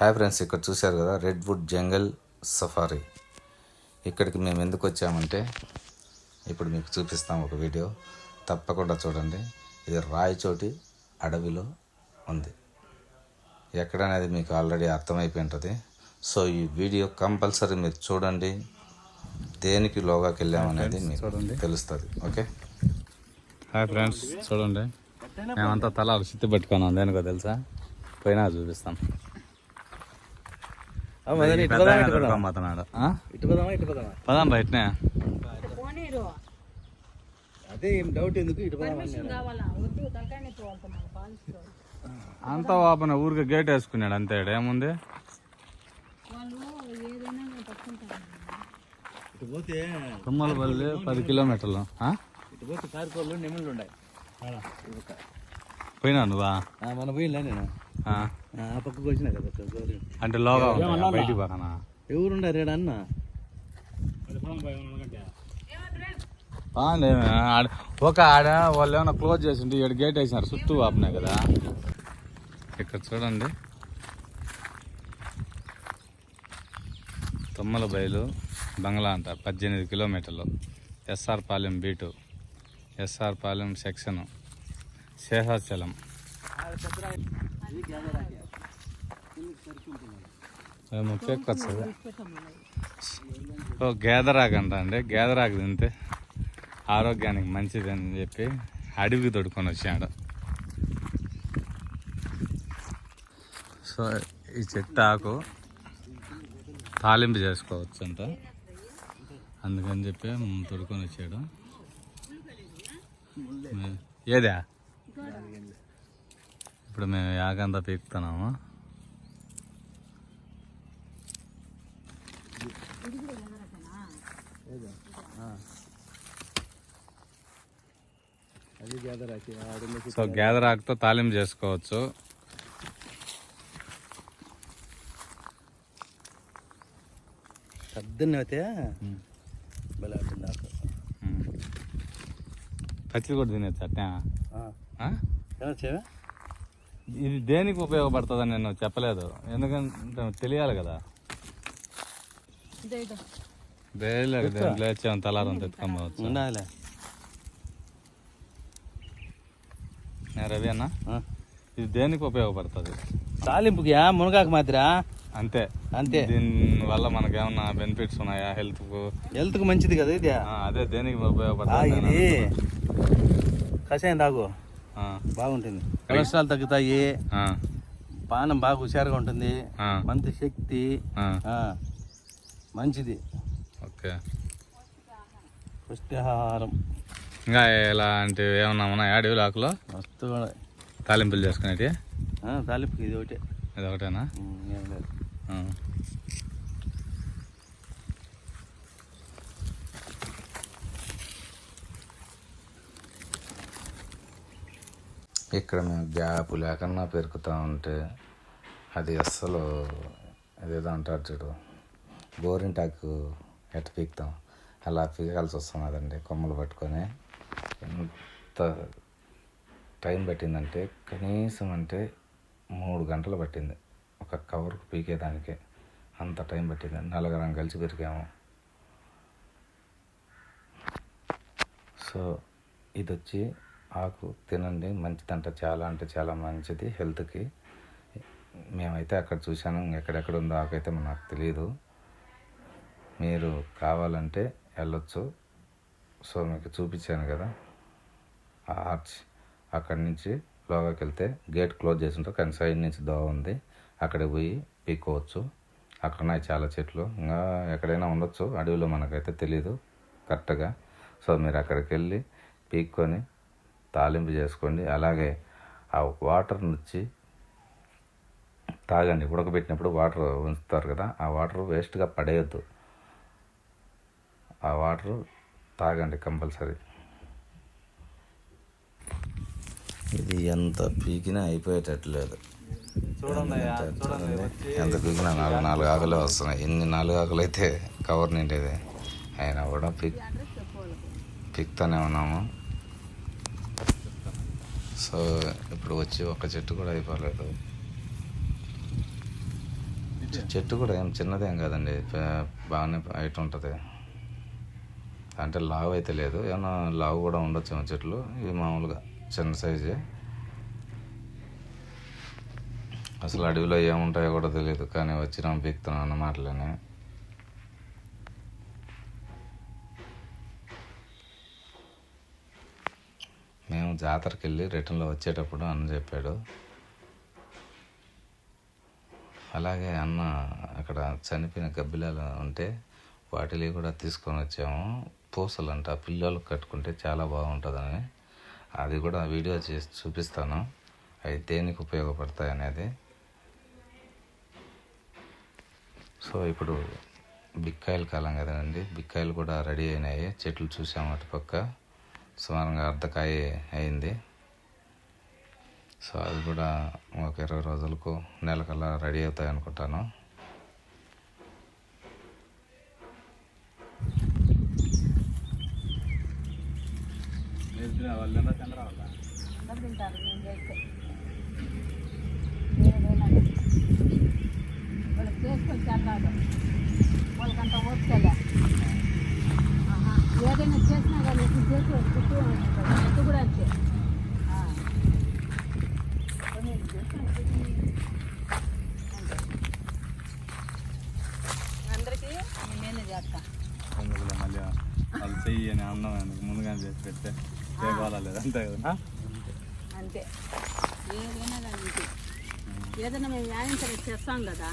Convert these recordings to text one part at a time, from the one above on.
Hi friends ఇక్కడ చూశారు కదా రెడ్ వుడ్ జంగల్ సఫారీ ఇక్కడికి మేము ఎందుకు వచ్చామంటే ఇప్పుడు మీకు చూపిస్తాం ఒక వీడియో. తప్పకుండా చూడండి. ఇది రాయచోటి అడవిలో ఉంది. ఎక్కడనేది మీకు ఆల్రెడీ అర్థమైపోయి ఉంటుంది సో ఈ వీడియో కంపల్సరీ మీరు చూడండి. దేనికి లోగాకి వెళ్ళామనేది మీకు తెలుస్తుంది. ఓకే? హాయ్ ఫ్రెండ్స్ చూడండి. మేమంతా తల చిత్తి పెట్టుకున్నాం. దేనికో తెలుసా? పోయినా చూపిస్తాం అతనాడు ఇటు పోదామా ఇటు పోదామా పదాం బయటనే పోనీరు. అదే ఏం డౌట్ ఎందుకు? ఇటు అంతా ఓపెన్ ఊరికి గేట్ వేసుకున్నాడు అంతే ఏముంది? వాళ్ళు ఏదైనా నేను పట్టుకుంటాను ఇటు పోతే తుమ్మలపల్లి పది కిలోమీటర్లు. ఆ? ఇటు పోతే కారుకోళ్ళు నెమళ్ళు ఉన్నాయి పోయినా నువ్వా? మన పోయిలే నేను. ఆ. పక్కకు వచ్చినా కదా. అంటే లోగా? బయటికి పక్కన ఎవరుండారు ఈడ అన్న? ఒక ఆడ వాళ్ళు ఏమైనా క్లోజ్ చేసి ఉంటే ఇక్కడ గేట్ వేసినారు. చుట్టూ ఆపినాయి కదా. ఇక్కడ చూడండి. తుమ్మల బయలు బంగ్లా అంట పద్దెనిమిది కిలోమీటర్లు. S R Palem beat S R Palem section. Seshachalam మేము చెక్కొచ్చు ఓ గేదరాకు అంట అండి. గేదరాకు తింటే ఆరోగ్యానికి మంచిది అని చెప్పి అడవికి తొడుకొని వచ్చాడు సో ఈ చెట్టు ఆకు తాలింపు చేసుకోవచ్చు అంట అందుకని చెప్పి తొడుకొని వచ్చాడు. ఏదా? ఇప్పుడు మేము యాగంతా పీకుతున్నాము సో గేదరాకుతో తాలింపు చేసుకోవచ్చు అయితే. పచ్చిది కూడా ఆ? ఏమొచ్చావా ఇది దేనికి ఉపయోగపడుతుందని నేను చెప్పలేదు. ఎందుకంటే తెలియాలి కదా. తలారం తెచ్చుకోవచ్చు ఉండాలి రవి అన్న? ఇది దేనికి ఉపయోగపడుతుంది? తాలింపుకి మునగాకు మాదిరా? అంతే. అంతే. దీని వల్ల మనకేమన్నా బెనిఫిట్స్ ఉన్నాయా? హెల్త్కు? హెల్త్కి మంచిది కదా ఇది? ఆ, అదే దేనికి ఉపయోగపడుతుంది ఇది. కషాయం తాగు. బాగుంటుంది. కొలెస్ట్రాల్ తగ్గుతాయి. పానం బాగా హుషారుగా ఉంటుంది. మంచి శక్తి. మంచిది. ఓకే. పుష్టిహారం. ఇంకా ఇలాంటివి ఏమన్నా ఉన్నాయా అడవిలో ఆకులో మస్తు తాలింపులు చేసుకునేటి తాలింపుకి ఇది ఒకటే. ఇది ఒకటేనా? ఏం లేదు. ఇక్కడ మేము గ్యాప్ లేకన్నా పెరుకుతూ ఉంటే అది అస్సలు అదేదో అంటారు చూడు. గోరింటాకు ఎట్ట పీకుతాం. అలా పీకాల్సి వస్తున్నదండి కొమ్మలు పట్టుకొని. ఎంత టైం పట్టిందంటే కనీసం అంటే మూడు గంటలు పట్టింది. ఒక కవర్కు పీకేదానికి అంత టైం పట్టింది. నలుగురం కలిసి పెరిగాము. సో ఇది వచ్చి ఆకు తినండి. మంచిదంట చాలా అంటే చాలా మంచిది హెల్త్కి. మేమైతే అక్కడ చూశాను. ఎక్కడెక్కడ ఉందో ఆకైతే నాకు తెలియదు మీరు కావాలంటే వెళ్ళొచ్చు. సో మీకు చూపించాను కదా. ఆ ఆర్చ్ అక్కడి నుంచి లోగాకి వెళ్తే గేట్ క్లోజ్ చేసి ఉంటారు. కానీ సైడ్ నుంచి దోవ ఉంది. అక్కడికి పోయి పీక్కోవచ్చు. అక్కడ ఉన్నాయి చాలా చెట్లు. ఇంకా ఎక్కడైనా ఉండొచ్చు. అడవిలో మనకైతే తెలియదు కరెక్ట్గా. సో మీరు అక్కడికి వెళ్ళి పీక్కొని తాలింపు చేసుకోండి. అలాగే ఆ వాటర్ నుంచి తాగండి. ఉడకబెట్టినప్పుడు వాటర్ ఉంచుతారు కదా ఆ వాటర్ వేస్ట్గా పడేయద్దు. ఆ వాటర్ తాగండి కంపల్సరీ. ఇది ఎంత పీకినా అయిపోయేటట్లేదు. చూడండి ఎంత పీకినా నాలుగు నాలుగు ఆకులే వస్తున్నాయి. ఎన్ని నాలుగు ఆకులు అయితే కవర్ నిండేది. అయినా కూడా పీక్ పీక్తానే ఉన్నాము. సో ఇప్పుడు వచ్చి ఒక చెట్టు కూడా అయిపోలేదు. చెట్టు కూడా ఏం చిన్నదేం కాదండి. బాగానే హైట్ ఉంటుంది. అంటే లావు అయితే లేదు. ఏమన్నా లావు కూడా ఉండొచ్చేమో చెట్లు. ఇవి మామూలుగా చిన్న సైజే. అసలు అడవిలో ఏముంటాయో కూడా తెలియదు. కానీ వచ్చినాం పీక్తున్నాం అన్న మాటలేనే మేము జాతరకి వెళ్ళి రిటర్న్లో వచ్చేటప్పుడు అన్న చెప్పాడు. అలాగే అన్న అక్కడ చనిపోయిన గబ్బిలాలు ఉంటే వాటిని కూడా తీసుకొని వచ్చాము. పూసలు అంట పిల్లలకు కట్టుకుంటే చాలా బాగుంటుందని. అది కూడా వీడియో చేసి చూపిస్తాను. అవి దేనికి ఉపయోగపడతాయి అనేది. సో ఇప్పుడు బిక్కాయల కాలం కదండి. బిక్కాయలు కూడా రెడీ అయినాయి. చెట్లు చూసాము అటుపక్క. సుమారుగా అర్ధకాయ అయింది. సో అది కూడా ఒక ఇరవై రోజులకు నెలకల్లా రెడీ అవుతాయి అనుకుంటాను. వాళ్ళకంత ఓపికలే. ఏదైనా చేసినా కానీ చేసి చుట్టూ ఎత్తు కూడా అంతే. అంతే. అందరికీ నేనే చేస్తా. ఎందుకులే మళ్ళీ వాళ్ళు చెయ్యి అని అన్నం ఎందుకు ముందుగానే చేసి పెడితే చేయగల లేదు. అంతే కదా? అంతే. ఏదైనా ఇంతే. ఏదైనా మేము సరే చేస్తాం కదా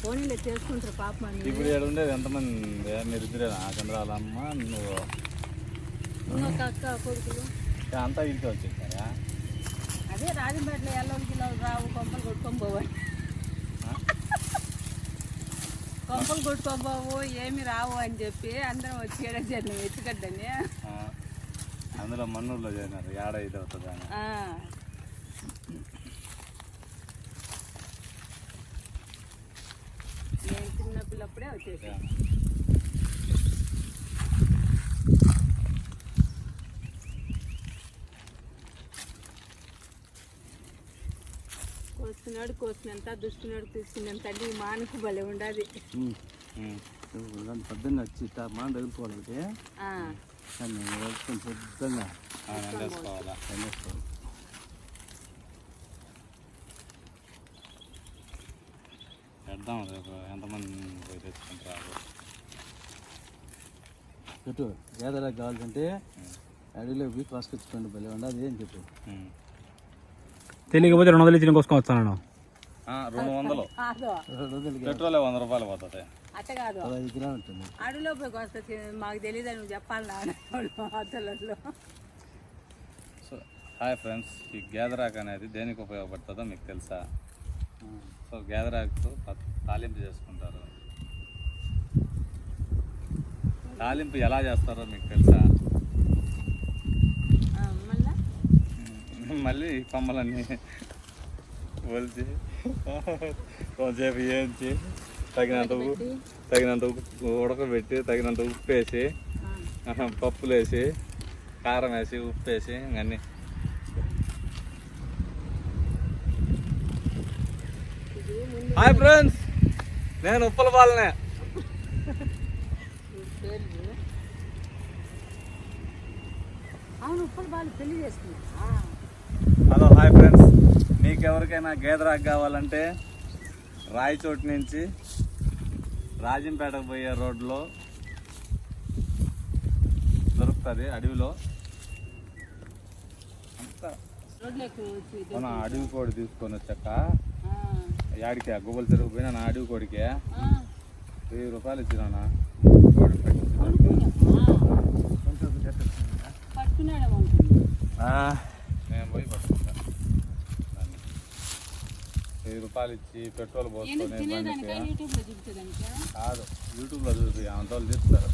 పోనీలో చేసుకుంటారు పాపం ఇప్పుడు ఇక్కడ ఉండేది ఎంతమంది మీరు ఇద్దరేనా చంద్రాల అమ్మ నువ్వు. ఇంకొక అక్క కొడుకులు. అంతా ఇంటికి వచ్చేసారా అదే రాజంపేటలో ఎల్లోకి రావు కొంపలు కొట్టుకొని పోవాలి కొంపలు కొట్టుకొని పోవు ఏమి రావు అని చెప్పి అందరం వచ్చి ఏడాది ఎత్తుకడ్డని ఆ. అందులో మన్నూరులో చేరినారు ఏడ ఇది అవుతుంది అని ఆ. నేను చిన్నపిల్లప్పుడే వచ్చేసి కోస్తున్నాడు కోసినంత దుష్టున్నాడు తీసుకున్నంత ఈ మానకు భలే ఉండాలి. పొద్దున్న వచ్చి వేసుకొని శుద్ధంగా ఎండేసుకోవాలా ఎండేసుకోవాలి పెడదాం రేపు ఎంతమంది పోయి తెచ్చుకుంటారు చెప్పు గేదెలకు కావాలంటే అడవిలో పోయి కోసుకొచ్చుకోండి భలే ఉండదు ఏం చెప్పు. తినకపోతే రెండు వందలు ఇచ్చిన కోసం వస్తాను రెండు వందలు. కాదు రెండు వందలకి పెట్రోల్ వంద రూపాయలు పోతుంది. అట్ట కాదు. పదహైదు కిలో ఉంటుంది. అడవిలో పోయి వస్తే మాకు తెలియదు నువ్వు చెప్పాలి అతలలో సో హాయ్ ఫ్రెండ్స్ ఈ గేదరాక్ అనేది దేనికి ఉపయోగపడుతుందో మీకు తెలుసా? సో గేదరాకు తాలింపు చేసుకుంటారు. తాలింపు ఎలా చేస్తారో మీకు తెలుసా? మళ్ళా? కొమ్మలన్నీ ఒలిచి కొంచెంసేపు వేయించి తగినంత ఉప్పు తగినంత ఉప్పు ఉడకబెట్టి తగినంత ఉప్పు వేసి పప్పులు వేసి కారం వేసి ఉప్పు వేసి అన్నీ హాయ్ ఫ్రెండ్స్ నేను ఉప్పల పాలనే ఈ పేర్లు అవును పెళ్ళి హలో హాయ్ ఫ్రెండ్స్. మీకు ఎవరికైనా గేదరాకు కావాలంటే రాయచోటి నుంచి రాజంపేటకు పోయే రోడ్లో దొరుకుతుంది అడవిలో. అంతా. మన అడవి కోడి తీసుకొని వచ్చాక ఆ, యాడికి గుబ్బలు తిరుగు పోయినా నా అడవి కోడికి? వెయ్యి రూపాయలు ఇచ్చినా కోడి పెట్టి కొనుక్కున్నావా? పట్టుకున్నాడు అనుకుంది నేను పోయి పట్టుకుంటా. దాన్ని. వెయ్యి రూపాయలు ఇచ్చి పెట్రోల్ పోసుకొని చూపించేదానికా కాదు యూట్యూబ్లో చూసి అంత వాళ్ళు తీస్తారు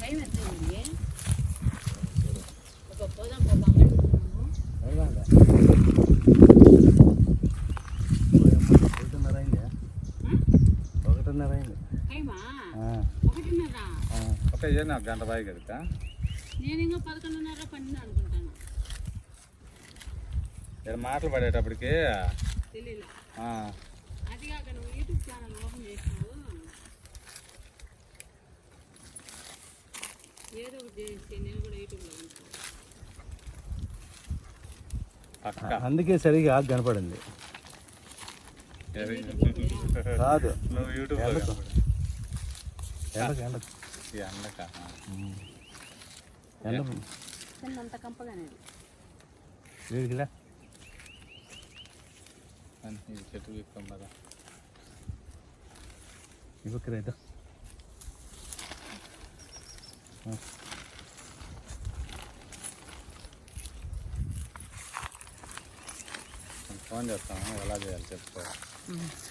టైం ఎంత అయింది? ఒక పోదాం ఒక అంగడికి పోదాము. ఒకటిన్నర అయింది ఒకటిన్నర అయింది టైమా ఒకటిన్నర ఏ నాకు గంట బాయి కనుక నేను ఇంకా పదకొండున్నర పన్నెండు అనుకుంటాను. ఇక్కడ మాటలు పడేటప్పటికి తెలియలే ఆ, అది కాక నువ్వు యూట్యూబ్ ఛానల్ ఓపెన్ చేసినావు. ఏదో ఒకటి చేసి నేను కూడా యూట్యూబ్లో ఉంటాను. పక్క. అందుకే సరిగా కనపడింది. కాదు. నువ్వు కనపడు. ఎండకు ఎండ చిన్నంత కంపగానే వీడికిలా ఇది చెట్టు కదా. ఫోన్ చేస్తాను ఎలా చేయాలి చెప్తే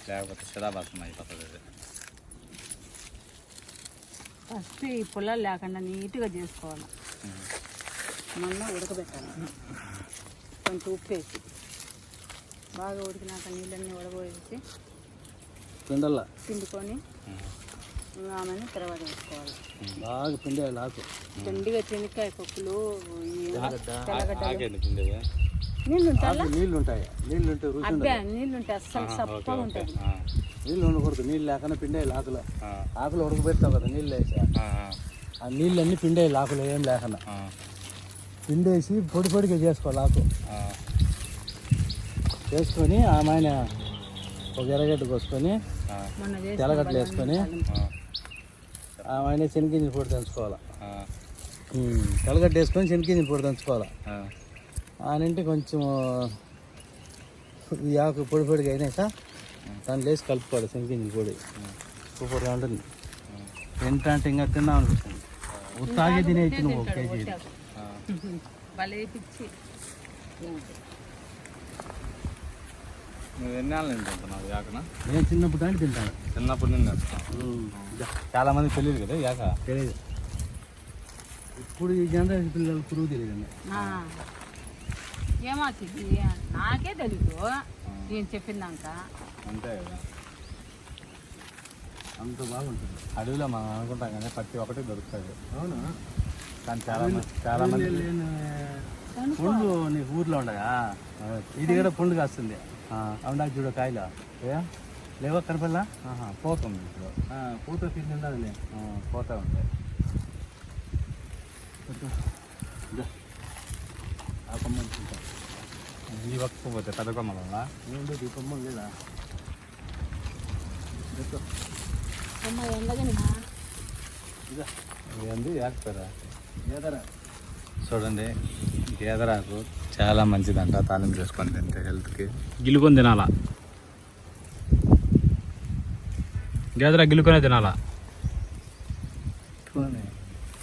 లేకపోతే శిలాభాసం అయిపోతుంది ఫస్ట్ ఈ పుల్లలు లేకుండా నీట్గా చేసుకోవాలి. మళ్ళీ ఉడకబెట్టాలి. కొంచెం ఉప్పు వేసి బాగా ఉడికినాక నీళ్ళన్నీ ఉడబోసి పిండల్లా? పిండుకొని ఆమెను తర్వాత వేసుకోవాలి. బాగా పిండేయాలి ఆకు దండిగా చెనిక్కాయ పప్పులు నీళ్ళు ఉంటాయా నీళ్ళు ఉంటాయి అబ్బే నీళ్ళు ఉంటాయి అస్సలు సప్పగా ఉంటుంది నీళ్ళు ఉండకూడదు. నీళ్ళు లేకుండా పిండేయాలి ఆకులు ఆ, ఆకులు ఉడకబెడతావు కదా నీళ్ళు వేసి. ఆ, ఆ. నీళ్ళన్నీ పిండేయాలి ఆకులు ఏం లేకుండా ఆ, పిండేసి పొడి పొడిగా చేసుకోవాలి ఆకు ఆ, చేసుకొని ఆమె ఆయన ఒక ఎర్రగడ్డ కోసుకొని ఆ, తెల్లగడ్డలు వేసుకొని ఆ, ఆమె ఆయన శనగింజల పొడి దంచుకోవాలి. ఆ, ఉమ్, తెల్లగడ్డ వేసుకొని శనగింజల పొడి దంచుకోవాలి. ఆ, ఆనంటే కొంచెం ఈ ఆకు పొడి పొడిగా అయినాక దాన్ని లేసి కలుపుకోవాలి శనగింజల పొడి. సూపర్గా ఉంటుంది. ఎంత అంటే ఇంకా తిన్నాం అనిపిస్తుంది ఉత్తాగే తినేసి నువ్వు ఒక కేజీ నువ్వు ఎన్ని తింటున్నావు యాకన? నేను చిన్నప్పుడు అంటే తింటాను. చిన్నప్పటి నుంచి తింటున్నావు. చాలా మందికి తెలియదు కదా యాక? తెలియదు. ఇప్పుడు ఈ జనరేషన్ పిల్లలు పురుగు తెలియదండి ఏమవుతుంది నాకే తెలీదు. నేను చెప్పిందాక అంతే కదా అంత బాగుంటుంది. అడవిలో మనం అనుకుంటాం కానీ ప్రతి ఒక్కటి దొరుకుతుంది అవునా? కానీ చాలా మంది చాలా మంది పండు నీకు ఊర్లో ఉండగా ఇది కూడా పండు కాస్తుంది. అవునా చూడ కాయలు. ఏ? లేవా కనపల్లా? ఆహా, పోతుంది ఇప్పుడు. పూత తిండి ఉండదులే ఆ, పోతా ఉంది. ఆ కొమ్మ ఈ వక్కు పోతే పెద్ద కొమ్మల? ఏంటో ఈ కొమ్మ లేదా? చూడండి గేదరాకు చాలా మంచిదంట తాలింపు చేసుకొని తింటే హెల్త్కి గిల్లుకొని తినాలా గేదెలా గిల్లుకొనే తినాలా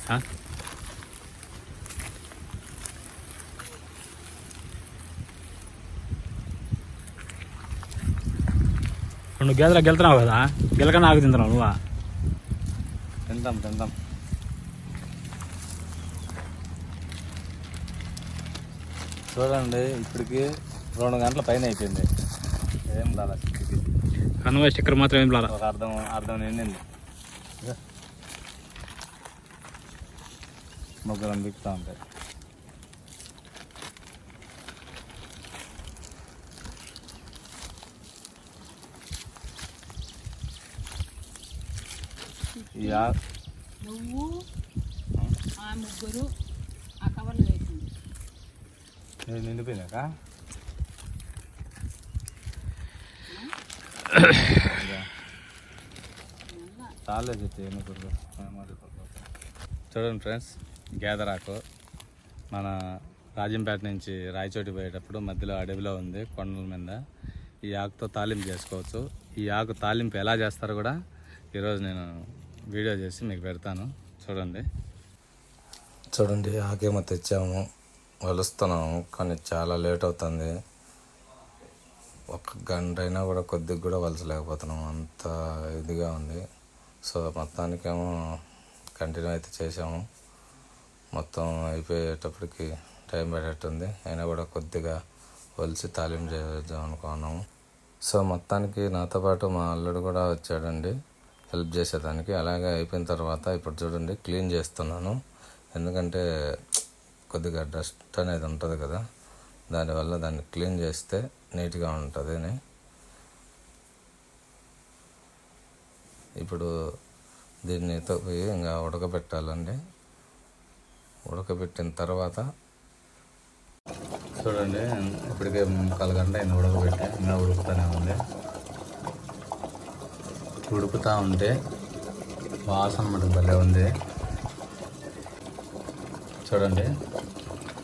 ఆ? నువ్వు గేదెలా గెలుతున్నావు కదా గెలకన్నా ఆకు తింటున్నావు నువ్వా? తిందాం తిందాం. చూడండి ఇప్పటికి రెండు గంటల పైన అయిపోయింది. ఏం రాలే స్థితికి కన్వా స్టిక్కర్ మాత్రం ఏం ఒక అర్థం అర్థం నిండింది. ముగ్గురం బిక్తా ఉంటాయి. నువ్వు ఆ ముగ్గురు ఆ కవర్లో వేసింది. నిండిపోయినాక? చాలే చెప్తే చూడండి ఫ్రెండ్స్ గేదరాకు మన రాజంపేట నుంచి రాయచోటి పోయేటప్పుడు మధ్యలో అడవిలో ఉంది కొండల మీద. ఈ ఆకుతో తాలింపు చేసుకోవచ్చు. ఈ ఆకు తాలింపు ఎలా చేస్తారో కూడా ఈరోజు నేను వీడియో చేసి మీకు పెడతాను. చూడండి. చూడండి ఆకేమో తెచ్చాము. వలుస్తున్నాము కానీ చాలా లేట్ అవుతుంది. ఒక గంట అయినా కూడా కొద్దిగా కూడా వలసలేకపోతున్నాం అంత ఇదిగా ఉంది. సో మొత్తానికేమో కంటిన్యూ అయితే చేసాము మొత్తం అయిపోయేటప్పటికి టైం పడేట్టుంది అయినా కూడా కొద్దిగా వలిసి తాలింపు చేద్దాం అనుకున్నాము సో మొత్తానికి నాతో పాటు మా అల్లుడు కూడా వచ్చాడండి. హెల్ప్ చేసేదానికి. అలాగే అయిపోయిన తర్వాత ఇప్పుడు చూడండి క్లీన్ చేస్తున్నాను. ఎందుకంటే కొద్దిగా డస్ట్ అనేది ఉంటుంది కదా దానివల్ల దాన్ని క్లీన్ చేస్తే నీట్గా ఉంటుంది అని. ఇప్పుడు దీన్ని పోయి ఇంకా ఉడకబెట్టాలండి. ఉడకబెట్టిన తర్వాత చూడండి ఇప్పటికే ముక్కాలు గంట ఉడకబెట్టి ఇంకా ఉడుకుతూనే ఉంది. ఉడుకుతూ ఉంటే వాసన మటుకు భలే ఉంది. చూడండి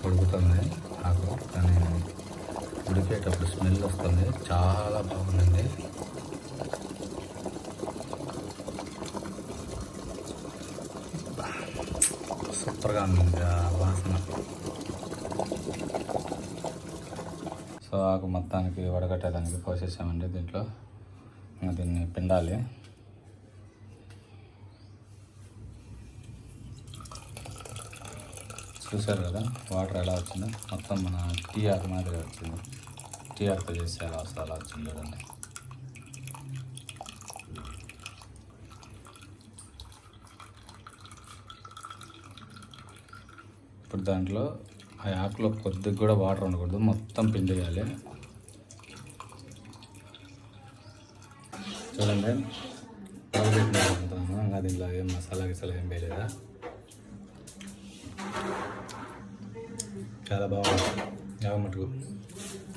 ఉడుకుతుంది ఆకు కానీ ఉడికేటప్పుడు స్మెల్ వస్తుంది. చాలా బాగుందండి. సూపర్గా ఉంది ఆ వాసన. సో ఆకు మొత్తానికి వడగట్టడానికి పోసేసామండి దీంట్లో. దీన్ని పిండాలి. చూశారు కదా వాటర్ ఎలా వచ్చిందో? మొత్తం మన టీ ఆకు మాదిరి వచ్చింది. టీ ఆకుతో చేస్తే ఎలా వస్తుంది అలా వచ్చింది చూడండి. ఇప్పుడు దాంట్లో ఆ ఆకులో కొద్దిగా కూడా వాటర్ ఉండకూడదు మొత్తం పిండి చేయాలి చూడండి. ఉడకబెట్టినాము ఇంకా దీంట్లో ఏం మసాలా గిసాలా ఏం వేయలేదా? చాలా బాగుంది. యాగ మటుకు.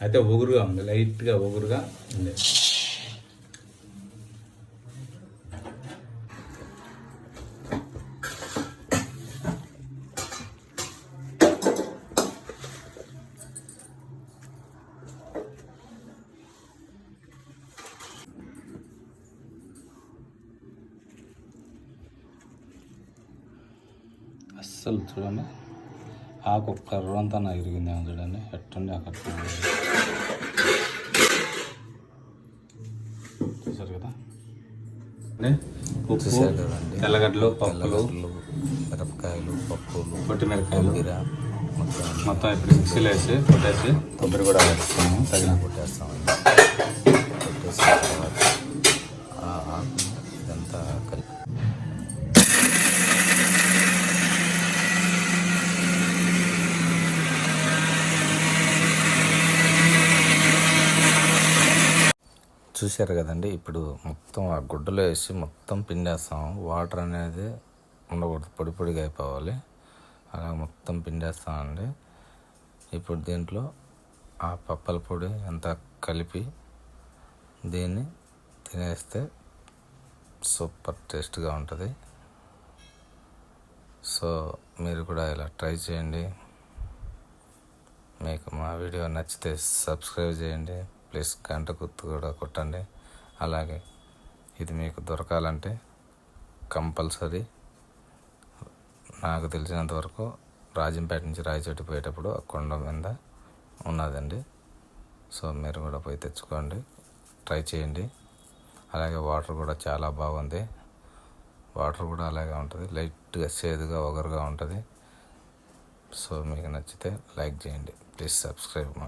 అయితే ఒగురుగా ఉంది. లైట్గా ఒగురుగా ఉండేది అస్సలు చూడండి ఆకు ఒక్క అంతా నాకు ఇరిగింది ఏమో చూడండి. ఎట్టుండి అక్కడ చూసారు కదా? ఉప్పు తెల్లగడ్డలు పప్పులు. మిరపకాయలు పప్పులు పొట్టిమిరకాయలు కొబ్బరి మొత్తం మొత్తం ఇప్పుడు మిక్సీలో వేసి కొట్టేసి కొబ్బరి కూడా వేస్తాము తగిన కొట్టేస్తామండి. కొట్టేసిన తర్వాత ఇదంతా కలిపి చూశారు కదండి. ఇప్పుడు మొత్తం ఆ గుడ్డలో వేసి మొత్తం పిండేస్తాం. వాటర్ అనేది ఉండకూడదు. పొడి పొడిగా అయిపోవాలి. అలా మొత్తం పిండేస్తామండి ఇప్పుడు దీంట్లో ఆ పప్పల పొడి అంతా కలిపి దీన్ని తినేస్తే సూపర్ టేస్ట్గా ఉంటుంది. సో మీరు కూడా ఇలా ట్రై చేయండి. మీకు మా వీడియో నచ్చితే సబ్స్క్రైబ్ చేయండి. ప్లస్ గంట గుర్తు కూడా కొట్టండి. అలాగే ఇది మీకు దొరకాలంటే కంపల్సరీ నాకు తెలిసినంత వరకు రాజంపేట నుంచి రాయచోటి పోయేటప్పుడు ఆ కొండ మీద ఉన్నదండి. సో మీరు కూడా పోయి తెచ్చుకోండి. ట్రై చేయండి. అలాగే వాటర్ కూడా చాలా బాగుంది. వాటర్ కూడా అలాగే ఉంటుంది. లైట్గా సేదుగా ఒగరుగా ఉంటుంది. సో మీకు నచ్చితే లైక్ చేయండి. Please subscribe my